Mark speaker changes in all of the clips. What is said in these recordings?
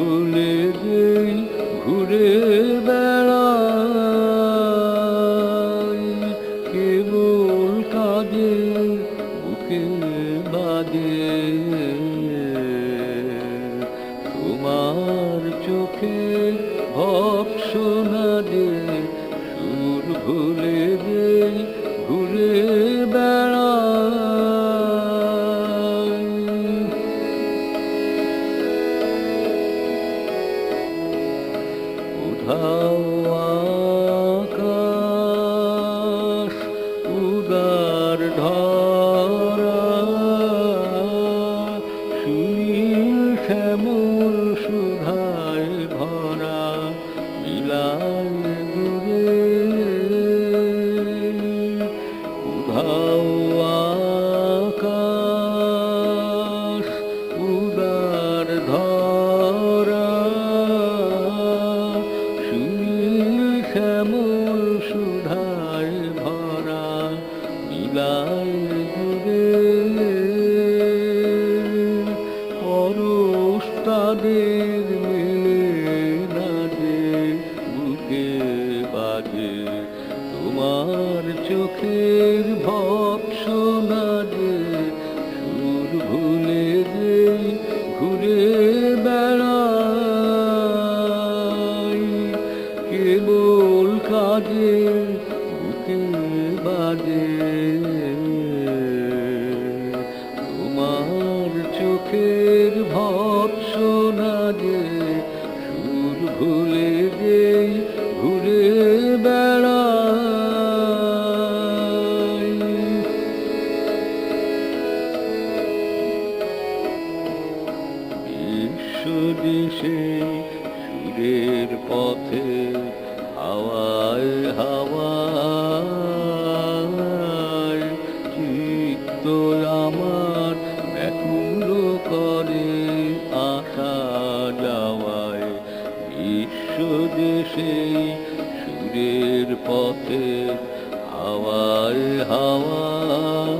Speaker 1: ভুলে যেই ঘুরে বেড়াই কেবল কাজে বুকে বাজে তোমার চোখে ভব শোনা দে Allah চোখের ভৎসনা যে সুর ভুলে যেই ঘুরে কেবল কাজে বুকে বাজে। তোমার চোখের ভৎসনা যে সুর ভুলে ঘুরে বিশ্বদেশে সুরের পথে হাওয়ায় হাওয়ায় চিত্ত আমার ব্যাকুল করে আসা যাওয়ায় বিশ্বদেশে সুরের পথে হাওয়ায় হাওয়ায়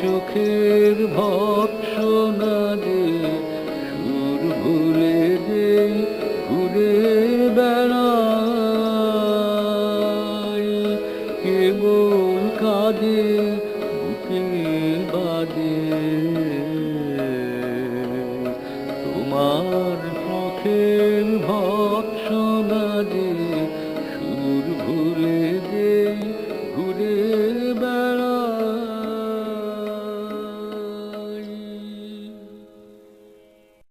Speaker 1: চোখের ভৎসনা যে সুর ভুলে যেই ঘুরে বেড়াই। কেবল কাজে বুকে বাজে তোমার চোখের ভৎসনা